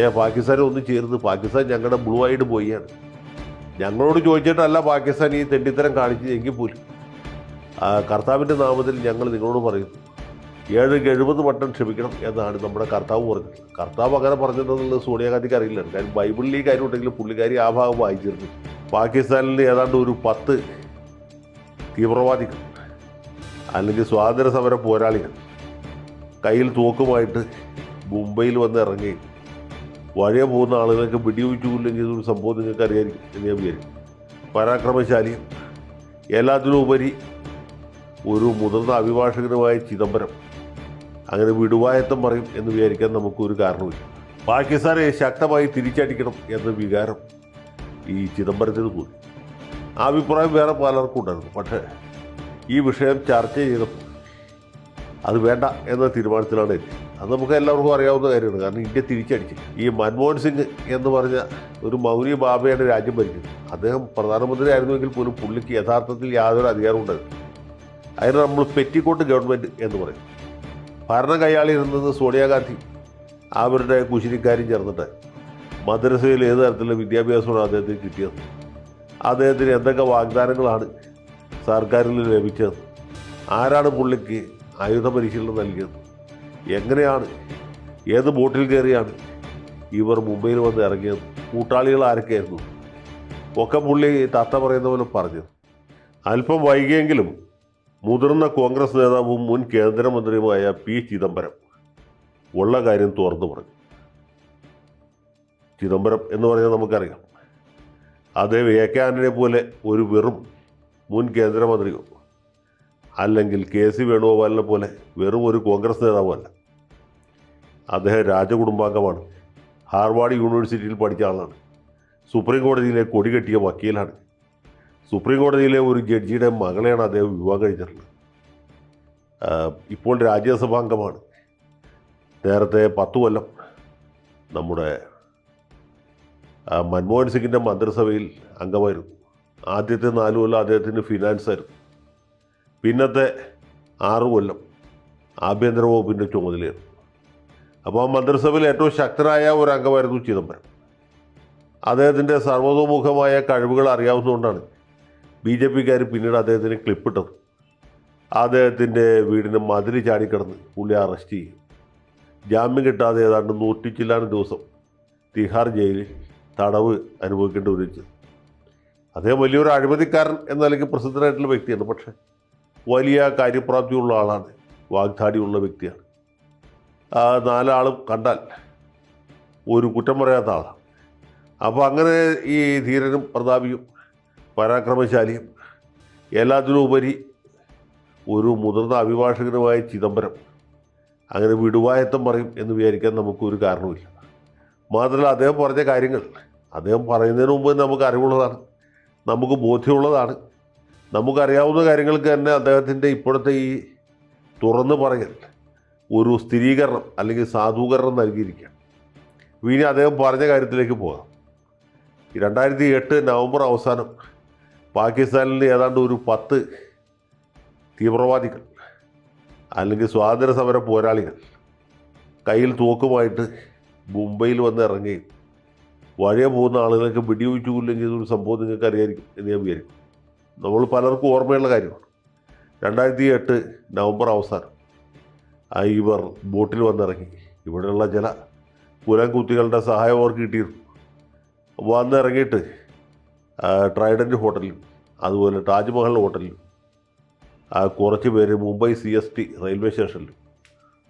ഏ പാകിസ്ഥാൻ ഒന്ന് ചേർന്ന് പാകിസ്ഥാൻ ഞങ്ങളുടെ ബ്ലൂ ആയിട്ട് പോയാണ്. ഞങ്ങളോട് ചോദിച്ചിട്ടല്ല പാകിസ്ഥാൻ ഈ തെണ്ടിത്തരം കാണിച്ചത് എങ്കിൽ പോലും. കർത്താവിന്റെ നാമത്തിൽ ഞങ്ങൾ നിങ്ങളോട് പറയുന്നു ഏഴ് എഴുപത് വട്ടം ക്ഷമിക്കണം എന്നാണ് നമ്മുടെ കർത്താവ് പറഞ്ഞത്. കർത്താവ് അങ്ങനെ പറഞ്ഞിട്ടുള്ളത് സോണിയാഗാന്ധിക്ക് അറിയില്ല കാര്യം ബൈബിളിൽ ഈ കാര്യം ഉണ്ടെങ്കിൽ പുള്ളിക്കാരി ആ ഭാഗം വായിച്ചിരുന്നു. പാകിസ്ഥാനിൽ ഏതാണ്ട് ഒരു പത്ത് തീവ്രവാദികൾ അല്ലെങ്കിൽ സ്വാതന്ത്ര്യ സമര പോരാളികൾ കയ്യിൽ തോക്കുമായിട്ട് മുംബൈയിൽ വന്ന് ഇറങ്ങി. വഴിയെ പോകുന്ന ആളുകളൊക്കെ വെടിവെച്ചില്ലെങ്കിൽ ഇതൊരു സംഭവം നിങ്ങൾക്ക് അറിയായിരിക്കും എന്ന് ഞാൻ വിചാരിക്കും. പരാക്രമശാലിയും എല്ലാത്തിനും ഉപരി ഒരു മുതിർന്ന അഭിഭാഷകനുമായ ചിദംബരം അങ്ങനെ വിടുവായത്തം പറയും എന്ന് വിചാരിക്കാൻ നമുക്കൊരു കാരണമില്ല പാകിസ്ഥാനെ ശക്തമായി തിരിച്ചടിക്കണം എന്ന വികാരം ഈ ചിദംബരത്തിന് തോന്നി ആ അഭിപ്രായം വേറെ പലർക്കും ഉണ്ടായിരുന്നു. പക്ഷേ ഈ വിഷയം ചർച്ച ചെയ്തപ്പോൾ അത് വേണ്ട എന്ന തീരുമാനത്തിലാണ് എത്തി അത് നമുക്ക് എല്ലാവർക്കും അറിയാവുന്ന കാര്യമാണ്. കാരണം ഇന്ത്യ തിരിച്ചടിക്കും ഈ മൻമോഹൻ സിംഗ് എന്ന് പറഞ്ഞ ഒരു മൗര്യ ബാബയാണ് രാജ്യം ഭരിക്കുന്നത് അദ്ദേഹം പ്രധാനമന്ത്രി ആയിരുന്നുവെങ്കിൽ പോലും പുള്ളിക്ക് യഥാർത്ഥത്തിൽ യാതൊരു അധികാരവും ഉണ്ടായിരുന്നു അതിന് നമ്മൾ പെറ്റിക്കോട്ട് ഗവൺമെന്റ് എന്ന് പറയും. ഭരണം കൈയാളിയിരുന്നത് സോണിയാഗാന്ധി. അവരുടെ കുശിനിക്കാരും ചേർന്നിട്ട് മദ്രസയിൽ ഏത് തരത്തിലുള്ള വിദ്യാഭ്യാസമാണ് അദ്ദേഹത്തിന് കിട്ടിയത്? അദ്ദേഹത്തിന് എന്തൊക്കെ വാഗ്ദാനങ്ങളാണ് സർക്കാരിൽ ലഭിച്ചത്? ആരാണ് പുള്ളിക്ക് ആയുധ പരിശീലനം നൽകിയത്? എങ്ങനെയാണ്? ഏത് ബോട്ടിൽ കയറിയാണ്? ഇവർ മുംബൈയിൽ വന്ന് ഇറങ്ങിയത്. കൂട്ടാളികൾ ആരൊക്കെയായിരുന്നു? ഒക്കെ പുള്ളി തത്ത പറയുന്ന പോലെ പറഞ്ഞത് അല്പം വൈകിയെങ്കിലും മുതിർന്ന കോൺഗ്രസ് നേതാവും മുൻ കേന്ദ്രമന്ത്രിയുമായ പി ചിദംബരം ഉള്ള കാര്യം തുറന്നു പറഞ്ഞു. ചിദംബരം എന്ന് പറഞ്ഞാൽ നമുക്കറിയാം. അതേ എ കെ പോലെ ഒരു വെറും മുൻ കേന്ദ്രമന്ത്രിയോ അല്ലെങ്കിൽ കെ സി വേണുഗോപാലിനെ പോലെ വെറും ഒരു കോൺഗ്രസ് നേതാവുമല്ല അദ്ദേഹം രാജകുടുംബാംഗമാണ്. ഹാർവാർഡ് യൂണിവേഴ്സിറ്റിയിൽ പഠിച്ച ആളാണ്. സുപ്രീം കോടതിയിലെ കൊടി കെട്ടിയ വക്കീലാണ്. സുപ്രീം കോടതിയിലെ ഒരു ജഡ്ജിയുടെ മകളെയാണ് അദ്ദേഹം വിവാഹം കഴിച്ചിട്ടുള്ളത്. ഇപ്പോൾ രാജ്യസഭാംഗമാണ് നേരത്തെ പത്തു കൊല്ലം നമ്മുടെ മൻമോഹൻ സിംഗിന്റെ മന്ത്രിസഭയിൽ അംഗമായിരുന്നു. ആദ്യത്തെ നാല് കൊല്ലം അദ്ദേഹത്തിന് ഫിനാൻസ് ആയിരുന്നു. പിന്നത്തെ ആറ് കൊല്ലം ആഭ്യന്തര വകുപ്പിന്റെ ചുമതലയായിരുന്നു. അപ്പോൾ മന്ത്രിസഭയിൽ ഏറ്റവും ശക്തനായ ഒരു അംഗമായിരുന്നു ചിദംബരം. അദ്ദേഹത്തിന്റെ സർവതോമുഖമായ കഴിവുകൾ അറിയാവുന്നതുകൊണ്ടാണ് ബി ജെ പിക്കാർ പിന്നീട് അദ്ദേഹത്തിന് ക്ലിപ്പിട്ടത്. അദ്ദേഹത്തിന്റെ വീടിന് മതിൽ ചാടിക്കിടന്ന് പുള്ളി അറസ്റ്റ് ചെയ്യും. ജാമ്യം കിട്ടാതെ ഏതാണ്ട് നൂറ്റി ചില്ലാനും ദിവസം തിഹാർ ജയിലിൽ തടവ് അനുഭവിക്കേണ്ടി വരിച്ചു അദ്ദേഹം വലിയൊരു അഴിമതിക്കാരൻ എന്ന നിലയ്ക്ക് പ്രസിദ്ധനായിട്ടുള്ള വ്യക്തിയാണ്. പക്ഷേ വലിയ കാര്യപ്രാപ്തിയുള്ള ആളാണ്. വാഗ്ദാടിയുള്ള വ്യക്തിയാണ്. നാലാളും കണ്ടാൽ ഒരു കുറ്റം പറയാത്ത ആളാണ് അപ്പോൾ അങ്ങനെ ഈ ധീരനും പ്രതാപിയും പരാക്രമശാലിയും എല്ലാത്തിനും ഉപരി ഒരു മുതിർന്ന അഭിഭാഷകനുമായ ചിദംബരം അങ്ങനെ വിടുവായത്തം പറയും എന്ന് വിചാരിക്കാൻ നമുക്കൊരു കാരണവുമില്ല. മാത്രമല്ല അദ്ദേഹം പറഞ്ഞ കാര്യങ്ങൾ അദ്ദേഹം പറയുന്നതിന് മുമ്പ് നമുക്ക് അറിവുള്ളതാണ് നമുക്ക് ബോധ്യമുള്ളതാണ്. നമുക്കറിയാവുന്ന കാര്യങ്ങൾക്ക് തന്നെ അദ്ദേഹത്തിന്റെ ഇപ്പോഴത്തെ ഈ തുറന്നു പറയൽ ഒരു സ്ഥിരീകരണം അല്ലെങ്കിൽ സാധൂകരണം നൽകിയിരിക്കുകയാണ്. വീണി അദ്ദേഹം പറഞ്ഞ കാര്യത്തിലേക്ക് പോകാം. രണ്ടായിരത്തി എട്ട് നവംബർ അവസാനം പാകിസ്ഥാനിൽ ഏതാണ്ട് ഒരു പത്ത് തീവ്രവാദികൾ അല്ലെങ്കിൽ സ്വാതന്ത്ര്യ സമര പോരാളികൾ കയ്യിൽ തോക്കുമായിട്ട് മുംബൈയിൽ വന്ന് ഇറങ്ങി വഴിയെ പോകുന്ന ആളുകൾക്ക് വെടിവെച്ചില്ലെങ്കിൽ ഇതൊരു സംഭവം നിങ്ങൾക്ക് അറിയായിരിക്കും എന്ന് ഞാൻ വിചാരിക്കും നമ്മൾ പലർക്കും ഓർമ്മയുള്ള കാര്യമാണ്. രണ്ടായിരത്തി എട്ട് നവംബർ അവസാനം ഇവർ ബോട്ടിൽ വന്നിറങ്ങി. ഇവിടെയുള്ള ചില കുലംകുത്തികളുടെ സഹായം അവർക്ക് കിട്ടിയിരുന്നു. വന്നിറങ്ങിയിട്ട് ട്രൈഡന്റ് ഹോട്ടലിലും അതുപോലെ താജ്മഹൽ ഹോട്ടലിലും കുറച്ച് പേര് Mumbai C S T railway സ്റ്റേഷനിലും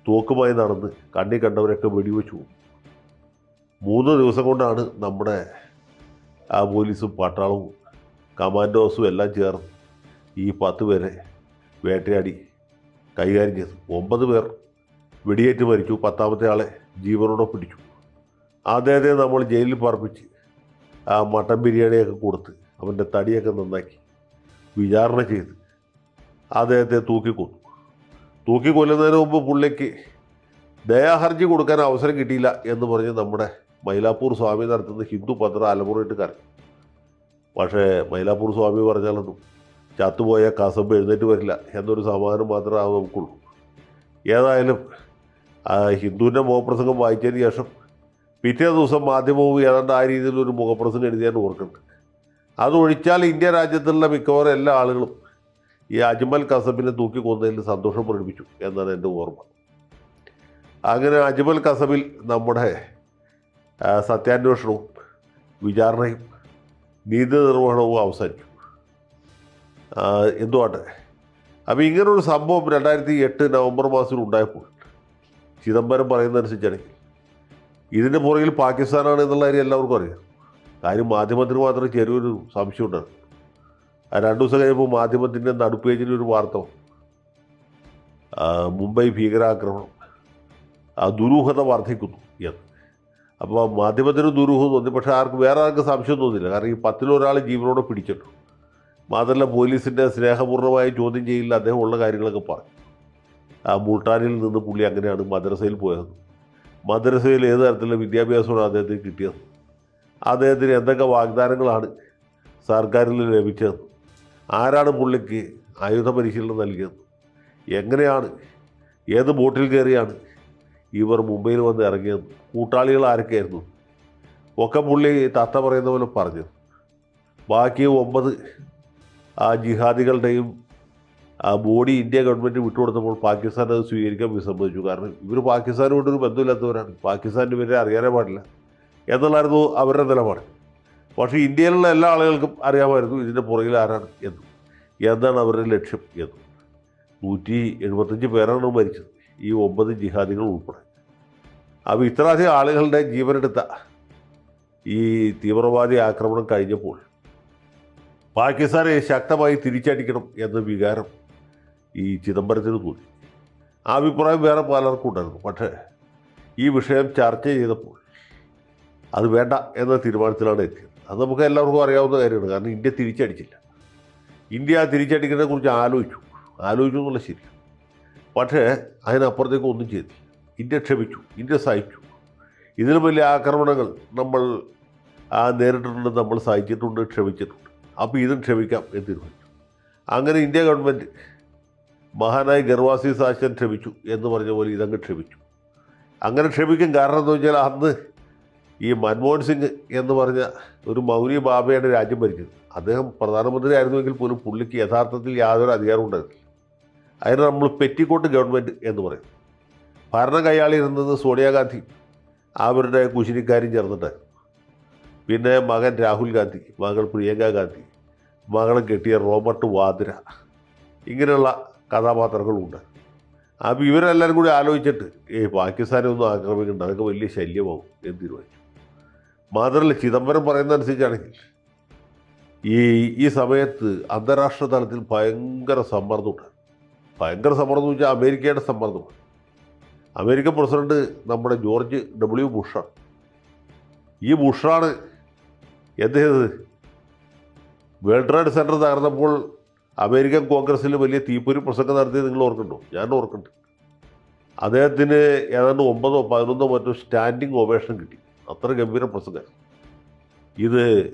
തോക്കുമായി നടന്ന് കണ്ണി കണ്ടവരൊക്കെ വെടിവെച്ചു മൂന്ന് ദിവസം കൊണ്ടാണ് നമ്മുടെ ആ പോലീസും പട്ടാളവും കമാൻഡോസും എല്ലാം ചേർന്ന് ഈ പത്ത് പേരെ വേട്ടയാടി കൈകാര്യം ചെയ്തു. ഒമ്പത് പേർ വെടിയേറ്റ് മരിച്ചു. പത്താമത്തെ ആളെ ജീവനോടെ പിടിച്ചു. അദ്ദേഹത്തെ നമ്മൾ ജയിലിൽ പാർപ്പിച്ച് ആ മട്ടൻ ബിരിയാണിയൊക്കെ കൊടുത്ത് അവന്റെ തടിയൊക്കെ നന്നാക്കി വിചാരണ ചെയ്ത് അദ്ദേഹത്തെ തൂക്കിക്കൊന്നു തൂക്കിക്കൊല്ലുന്നതിന് മുമ്പ് പുള്ളിക്ക് ദയാഹർജി കൊടുക്കാൻ അവസരം കിട്ടിയില്ല എന്ന് പറഞ്ഞ് നമ്മുടെ മൈലാപ്പൂർ സ്വാമി നടത്തുന്ന ഹിന്ദു പത്ര അലമുറയിട്ട് കരഞ്ഞു. പക്ഷേ മൈലാപ്പൂർ സ്വാമി പറഞ്ഞാലൊന്നും ചത്തുപോയ കസബ് എഴുന്നേറ്റ് വരില്ല എന്നൊരു സമാധാനം മാത്രമേ അത് നമുക്കുള്ളൂ. ഏതായാലും ഹിന്ദുവിന്റെ മുഖപ്രസംഗം വായിച്ചതിന് ശേഷം പിറ്റേ ദിവസം മാധ്യമവും ഏതാണ്ട് ആ രീതിയിൽ ഒരു മുഖപ്രസംഗം എഴുതിയാൻ ഓർക്കുന്നുണ്ട്. അതൊഴിച്ചാൽ ഇന്ത്യ രാജ്യത്തുള്ള മിക്കവാറും എല്ലാ ആളുകളും ഈ അജ്മൽ കസബിനെ തൂക്കി കൊന്നതിൽ സന്തോഷം പ്രകടിപ്പിച്ചു എന്നാണ് എന്റെ ഓർമ്മ. അങ്ങനെ അജ്മൽ കസബിൽ നമ്മുടെ സത്യാന്വേഷണവും വിചാരണയും നീതി നിർവഹണവും അവസാനിച്ചു എന്തുവാട്ടെ? അപ്പോൾ ഇങ്ങനൊരു സംഭവം രണ്ടായിരത്തി എട്ട് നവംബർ മാസത്തിൽ ഉണ്ടായപ്പോൾ ചിദംബരം പറയുന്നതനുസരിച്ചാണെങ്കിൽ ഇതിന്റെ പുറകിൽ പാകിസ്ഥാനാണ് എന്നുള്ള കാര്യം എല്ലാവർക്കും അറിയാം. കാര്യം മാധ്യമത്തിന് മാത്രം ചെറിയൊരു സംശയം ഉണ്ടായിരുന്നു. ആ രണ്ട് ദിവസം കഴിയുമ്പോൾ മാധ്യമത്തിന്റെ നടുപ്പേജിൽ ഒരു വാർത്ത മുംബൈ ഭീകരാക്രമണം. ആ ദുരൂഹത വർദ്ധിക്കുന്നു എന്ന്. അപ്പോൾ മാധ്യമത്തിന് ദുരൂഹം തോന്നി. പക്ഷേ ആർക്കും വേറെ ആർക്കും സംശയം തോന്നില്ല കാരണം ഈ പത്തിലൊരാൾ ജീവനോടെ പിടിച്ചിട്ടു മാത്രമല്ല പോലീസിന്റെ സ്നേഹപൂർണമായ ചോദ്യം ചെയ്യില്ല അദ്ദേഹം ഉള്ള കാര്യങ്ങളൊക്കെ പറഞ്ഞു. ആ മുൾട്ടാനിൽ നിന്ന് പുള്ളി അങ്ങനെയാണ് മദ്രസയിൽ പോയത്. മദ്രസയിൽ ഏത് തരത്തിലുള്ള വിദ്യാഭ്യാസമാണ് അദ്ദേഹത്തിന് കിട്ടിയത്? അദ്ദേഹത്തിന് എന്തൊക്കെ വാഗ്ദാനങ്ങളാണ് സർക്കാരിൽ ലഭിച്ചത്? ആരാണ് പുള്ളിക്ക് ആയുധ പരിശീലനം നൽകിയത്? എങ്ങനെയാണ്? ഏത് ബോട്ടിൽ കയറിയാണ് ഇവർ മുംബൈയിൽ വന്ന് ഇറങ്ങിയത്? കൂട്ടാളികൾ ആരൊക്കെയായിരുന്നു? ഒക്കെ പുള്ളി തത്ത പറയുന്ന പോലെ പറഞ്ഞു. ബാക്കി ഒമ്പത് ആ ജിഹാദികളുടെയും ആ ബോഡി ഇന്ത്യ ഗവൺമെന്റ് വിട്ടുകൊടുത്തപ്പോൾ പാകിസ്ഥാൻ അത് സ്വീകരിക്കാൻ വിസമ്മതിച്ചു കാരണം ഇവർ പാകിസ്ഥാനുമായിട്ടൊരു ബന്ധമില്ലാത്തവരാണ്. പാകിസ്ഥാന്റെ പേരെ അറിയാനേ പാടില്ല. എന്നുള്ളായിരുന്നു അവരുടെ നിലപാട്. പക്ഷേ ഇന്ത്യയിലുള്ള എല്ലാ ആളുകൾക്കും അറിയാമായിരുന്നു ഇതിന്റെ പുറകിൽ ആരാണ് എന്ന്. എന്താണ് അവരുടെ ലക്ഷ്യം എന്ന്. നൂറ്റി എഴുപത്തഞ്ച് പേരാണ് മരിച്ചത് ഈ ഒമ്പത് ജിഹാദികൾ ഉൾപ്പെടെ. അപ്പോൾ ഇത്രയധികം ആളുകളുടെ ജീവനെടുത്ത ഈ തീവ്രവാദി ആക്രമണം കഴിഞ്ഞപ്പോൾ പാകിസ്ഥാനെ ശക്തമായി തിരിച്ചടിക്കണം എന്ന വികാരം ഈ ചിദംബരത്തിന് തോന്നി ആ അഭിപ്രായം വേറെ പലർക്കും ഉണ്ടായിരുന്നു. പക്ഷേ ഈ വിഷയം ചർച്ച ചെയ്തപ്പോൾ അത് വേണ്ട എന്ന തീരുമാനത്തിലാണ് എത്തിയത്. അത് നമുക്ക് എല്ലാവർക്കും അറിയാവുന്ന കാര്യമാണ്. കാരണം ഇന്ത്യ തിരിച്ചടിച്ചില്ല. ഇന്ത്യ തിരിച്ചടിക്കുന്നതിനെ കുറിച്ച് ആലോചിച്ചു. ആലോചിച്ചു എന്നുള്ള ശരി. പക്ഷേ അതിനപ്പുറത്തേക്ക് ഒന്നും ചെയ്തില്ല. ഇന്ത്യ ക്ഷമിച്ചു. ഇന്ത്യ സഹിച്ചു. ഇതിലും വലിയ ആക്രമണങ്ങൾ നമ്മൾ നേരിട്ടിട്ടുണ്ട് നമ്മൾ സഹിച്ചിട്ടുണ്ട് ക്ഷമിച്ചിട്ടുണ്ട്. അപ്പോൾ ഇതും ക്ഷമിക്കാം എന്ന് തീരുമാനിച്ചു. അങ്ങനെ ഇന്ത്യ ഗവൺമെന്റ് മഹാനായ ഗർവാസി സാശൻ ക്ഷമിച്ചു എന്ന് പറഞ്ഞ പോലെ ഇതങ്ങ് ക്ഷമിച്ചു. അങ്ങനെ ക്ഷമിക്കും കാരണം എന്ന് വെച്ചാൽ അന്ന് ഈ മൻമോഹൻ സിംഗ് എന്ന് പറഞ്ഞ ഒരു മൗര്യ ബാബയാണ് രാജ്യം ഭരിച്ചത്. അദ്ദേഹം പ്രധാനമന്ത്രി ആയിരുന്നുവെങ്കിൽ പോലും പുള്ളിക്ക് യഥാർത്ഥത്തിൽ യാതൊരു അധികാരവും ഉണ്ടായിരുന്നില്ല. അതിന് നമ്മൾ പെറ്റിക്കോട്ട് ഗവൺമെന്റ് എന്ന് പറയും. ഭരണം കൈയാളിയിരുന്നത് സോണിയാഗാന്ധി അവരുടെ കുശിനിക്കാരും ചേർന്നിട്ടായിരുന്നു. പിന്നെ മകൻ രാഹുൽ ഗാന്ധി മകൾ പ്രിയങ്ക ഗാന്ധി മകളെ കെട്ടിയ റോബർട്ട് വാദ്ര. ഇങ്ങനെയുള്ള കഥാപാത്രങ്ങളുണ്ട്. അപ്പോൾ ഇവരെല്ലാവരും കൂടി ആലോചിച്ചിട്ട് ഏ പാകിസ്ഥാനെ ഒന്നും ആക്രമിക്കേണ്ട അതൊക്കെ വലിയ ശല്യമാവും എന്ന് തീരുമാനിച്ചു. മാത്രമല്ല ചിദംബരം പറയുന്ന അനുസരിച്ചാണെങ്കിൽ ഈ ഈ സമയത്ത് അന്താരാഷ്ട്ര തലത്തിൽ ഭയങ്കര സമ്മർദ്ദമുണ്ട്. ഭയങ്കര സമ്മർദ്ദം വെച്ചാൽ അമേരിക്കയുടെ സമ്മർദ്ദമാണ്. അമേരിക്കൻ പ്രസിഡന്റ് നമ്മുടെ ജോർജ് ഡബ്ല്യു ബുഷാണ്. ഈ ബുഷാണ് എന്ത് വേൾഡ് ട്രേഡ് സെന്റർ തകർന്നപ്പോൾ അമേരിക്കൻ കോൺഗ്രസ്സിൽ വലിയ തീപ്പൊരി പ്രസംഗം നടത്തിയത് നിങ്ങൾ ഓർക്കുന്നുണ്ടോ? ഞാൻ ഓർക്കുന്നുണ്ട്. അദ്ദേഹത്തിന് ഏതാണ്ട് ഒമ്പതോ പതിനൊന്നോ മറ്റോ സ്റ്റാൻഡിങ് ഓവേഷൻ കിട്ടി. അത്ര ഗംഭീര പ്രസംഗം. ഇത്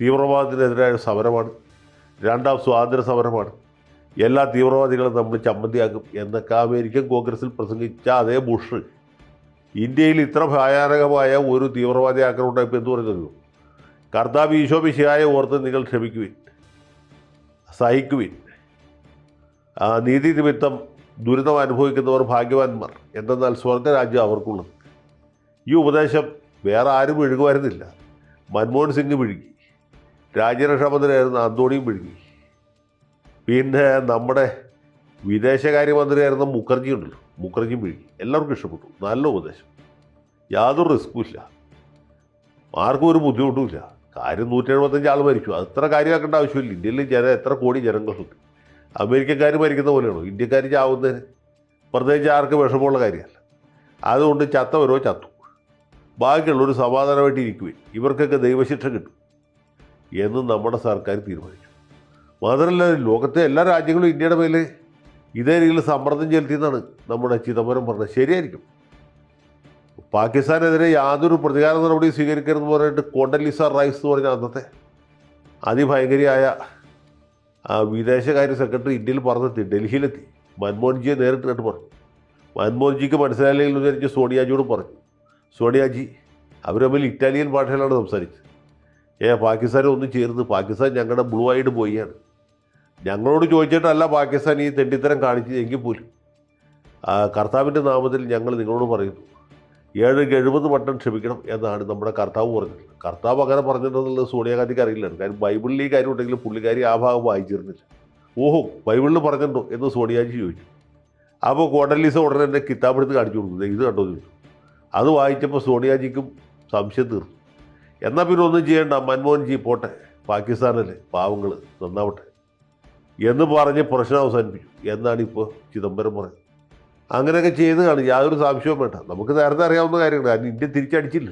തീവ്രവാദത്തിനെതിരായ സമരമാണ്. രണ്ടാം സ്വാതന്ത്ര്യ സമരമാണ്. എല്ലാ തീവ്രവാദികളും നമ്മൾ ചമ്മന്തിയാക്കും എന്നൊക്കെ അമേരിക്കൻ കോൺഗ്രസിൽ പ്രസംഗിച്ച അതേ ബുഷ്. ഇന്ത്യയിൽ ഇത്ര ഭയാനകമായ ഒരു തീവ്രവാദി ആക്രമണം ഉണ്ടായപ്പോൾ എന്ത് പറയുന്നത് കർത്താവ് ഈശോപിശിയായ ഓർത്ത് നിങ്ങൾ ക്ഷമിക്കുവിൻ സഹിക്കുവിൻ. നീതി നിമിത്തം ദുരിതം അനുഭവിക്കുന്നവർ ഭാഗ്യവാന്മാർ. എന്തെന്നാൽ സ്വർഗരാജ്യം അവർക്കുള്ളത്. ഈ ഉപദേശം വേറെ ആരും വിഴുകുമായിരുന്നില്ല മൻമോഹൻ സിംഗ് വിഴുകി രാജ്യരക്ഷാമന്ത്രിയായിരുന്ന അന്തോണിയും വിഴുകി പിന്നെ നമ്മുടെ വിദേശകാര്യമന്ത്രിയായിരുന്ന മുഖർജി ഉണ്ടല്ലോ മുഖർജിയും വിഴുകി എല്ലാവർക്കും ഇഷ്ടപ്പെട്ടു. നല്ല ഉപദേശം. യാതൊരു റിസ്ക്കും ഇല്ല. ആർക്കും ഒരു ബുദ്ധിമുട്ടുമില്ല കാര്യം നൂറ്റി എഴുപത്തഞ്ച് ആൾ മരിച്ചു. അത് ഇത്ര കാര്യമാക്കേണ്ട ആവശ്യമില്ല. ഇന്ത്യയിൽ ജന എത്ര കോടി ജനങ്ങളുണ്ട്. അമേരിക്കക്കാർ മരിക്കുന്ന പോലെയാണോ? ഇന്ത്യക്കാർ ചാവുന്നതിന് പ്രത്യേകിച്ച് ആർക്ക് വിഷമമുള്ള കാര്യമല്ല. അതുകൊണ്ട് ചത്തവരോ ചത്തു. ബാക്കിയുള്ളവർ സമാധാനമായിട്ട് ഇരിക്കുവേ. ഇവർക്കൊക്കെ ദൈവശിക്ഷ കിട്ടും. എന്ന് നമ്മുടെ സർക്കാർ തീരുമാനിച്ചു. മാത്രമല്ല ലോകത്തെ എല്ലാ രാജ്യങ്ങളും ഇന്ത്യയുടെ മേലെ ഇതേ രീതിയിൽ സമ്മർദ്ദം ചെലുത്തിയെന്നാണ് നമ്മുടെ ചിദംബരം പറഞ്ഞത്. ശരിയായിരിക്കും. പാകിസ്ഥാനെതിരെ യാതൊരു പ്രതികാര നടപടി സ്വീകരിക്കരുതെന്ന് പറഞ്ഞിട്ട് കോണ്ടലിസ റൈസ് എന്ന് പറഞ്ഞ അന്നത്തെ അതിഭയങ്കരിയായ വിദേശകാര്യ സെക്രട്ടറി ഇന്ത്യയിൽ പറഞ്ഞെത്തി ഡൽഹിയിലെത്തി. മൻമോഹൻജിയെ നേരിട്ട് കണ്ടു പറഞ്ഞു. മൻമോഹൻജിക്ക് മനസ്സിലായില്ലെങ്കിൽ വിചാരിച്ച് സോണിയാജിയോട് പറഞ്ഞു. സോണിയാജി അവർ തമ്മിൽ ഇറ്റാലിയൻ ഭാഷയിലാണ് സംസാരിച്ചത്. ഏ പാകിസ്ഥാനെ ഒന്നും ചേർന്ന് പാകിസ്ഥാൻ ഞങ്ങളുടെ ബ്ലൂ ആയിട്ട് പോയിയാണ് ഞങ്ങളോട് ചോദിച്ചിട്ടല്ല പാകിസ്ഥാൻ ഈ തെണ്ടിത്തരം കാണിച്ചത്. എങ്കിൽ പോലും കർത്താവിന്റെ നാമത്തിൽ ഞങ്ങൾ നിങ്ങളോട് പറയുന്നു. ഏഴ് എഴുപത് വട്ടം ക്ഷമിക്കണം എന്നാണ് നമ്മുടെ കർത്താവ് പറഞ്ഞത്. കർത്താവ് അങ്ങനെ പറഞ്ഞിട്ടുണ്ടെന്നുള്ളത് സോണിയാഗാന്ധിക്ക് അറിയില്ലാണ് കാര്യം ബൈബിളിൽ ഈ കാര്യം ഉണ്ടെങ്കിലും പുള്ളിക്കാരി ആ ഭാഗം വായിച്ചിരുന്നില്ല. ഓഹോ ബൈബിളിൽ പറഞ്ഞിട്ടുണ്ടോ എന്ന് സോണിയാജി ചോദിച്ചു. അപ്പോൾ കോട്ടലീസ ഉടനെ എന്റെ കിതാബ് എടുത്ത് കാണിച്ചു കൊടുക്കുന്നത് ഇത് കണ്ടോ ചോദിച്ചു. അത് വായിച്ചപ്പോൾ സോണിയാജിക്കും സംശയം തീർന്നു. എന്നാൽ പിന്നെ ഒന്നും ചെയ്യേണ്ട. മൻമോഹൻജി പോട്ടെ. പാകിസ്ഥാനല്ലേ പാവങ്ങൾ നന്നാവട്ടെ എന്ന് പറഞ്ഞ് പ്രശ്നം അവസാനിപ്പിച്ചു. എന്നാണ് ഇപ്പോൾ ചിദംബരം പറയുന്നത്. അങ്ങനെയൊക്കെ ചെയ്തതാണ്. യാതൊരു സംശയവും വേണ്ട. നമുക്ക് നേരത്തെ അറിയാവുന്ന കാര്യങ്ങൾ കാരണം ഇന്ത്യ തിരിച്ചടിച്ചില്ല